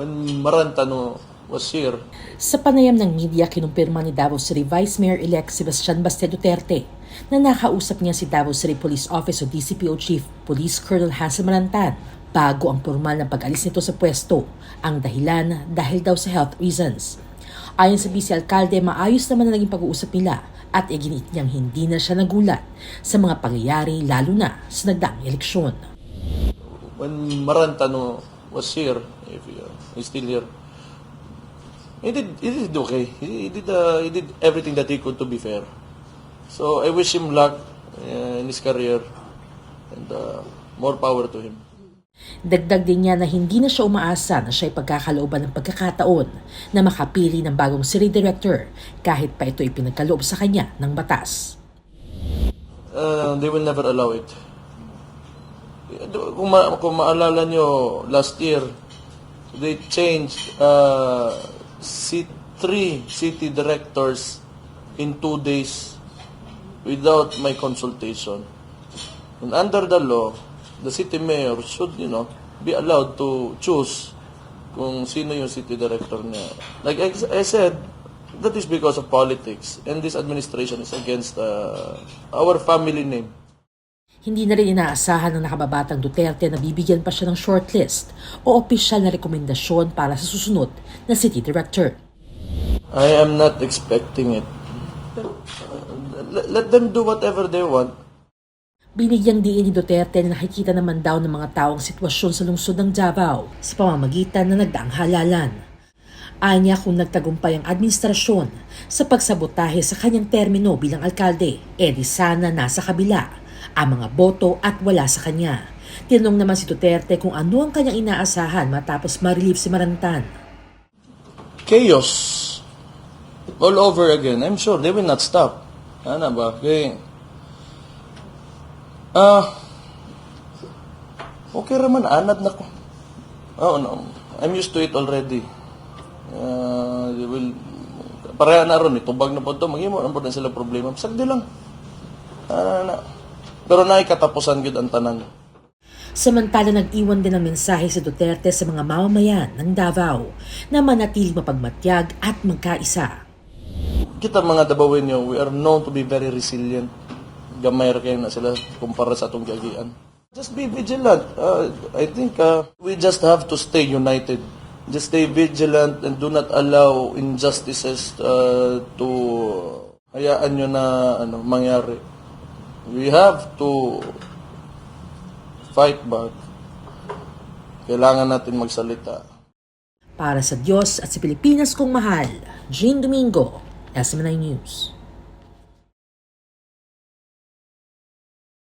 when Marantano was here, Sa panayam ng media, kinumpirma ni Davao City Vice Mayor-elect Sebastian Baste Duterte na nakausap niya si Davao City Police Office o DCPO Chief Police Colonel Hasan Malantan bago ang formal na pag-alis nito sa pwesto. Ang dahilan dahil daw sa health reasons. Ayon sa Vice Alcalde, maayos naman na naging pag-uusap nila at iginit niyang hindi na siya nagulat sa mga pangyayari lalo na sa nagdaang eleksyon. when Marantano was here, if uh, he's still here, he did he did okay. He, he did uh, he did everything that he could to be fair. So I wish him luck uh, in his career and uh, more power to him. Dagdag din niya na hindi na siya umaasa na siya ay pagkakalooban ng pagkakataon na makapili ng bagong city director kahit pa ito ipinagkaloob sa kanya ng batas. Uh, they will never allow it. Kung, ma- kung maalala nyo, last year, they changed uh, si- three city directors in two days without my consultation. And under the law, the city mayor should, you know, be allowed to choose kung sino yung city director niya. Like I said, that is because of politics. And this administration is against uh, our family name. Hindi na rin inaasahan ng nakababatang Duterte na bibigyan pa siya ng shortlist o opisyal na rekomendasyon para sa susunod na city director. I am not expecting it. Let, them do whatever they want. Binigyang diin ni Duterte na nakikita naman daw ng mga taong sitwasyon sa lungsod ng Davao sa pamamagitan na nagdaang halalan. Anya kung nagtagumpay ang administrasyon sa pagsabotahe sa kanyang termino bilang alkalde, edi sana nasa kabila ang mga boto at wala sa kanya. Tinanong naman si Duterte kung ano ang kanyang inaasahan matapos ma-relieve si Marantan. Chaos. All over again. I'm sure they will not stop. Ano ba? Kaya, ah, okay raman, anad na ko. Oh, no. I'm used to it already. Uh, they will, pareha na ron, itubag na po ito, mag-imo, ano po na sila problema. Sagdi lang. Ah, na. Pero naikatapusan gud ang tanan. Samantala nag-iwan din ng mensahe si Duterte sa mga mamamayan ng Davao na manatiling mapagmatyag at magkaisa. Kita mga Dabawin nyo, we are known to be very resilient. Gamay kayo na sila kumpara sa atong giagian. Just be vigilant. Uh, I think uh, we just have to stay united. Just stay vigilant and do not allow injustices uh, to hayaan nyo na ano, mangyari. We have to fight back. Kailangan natin magsalita. Para sa Diyos at sa Pilipinas kong mahal, Jean Domingo, SMNI News.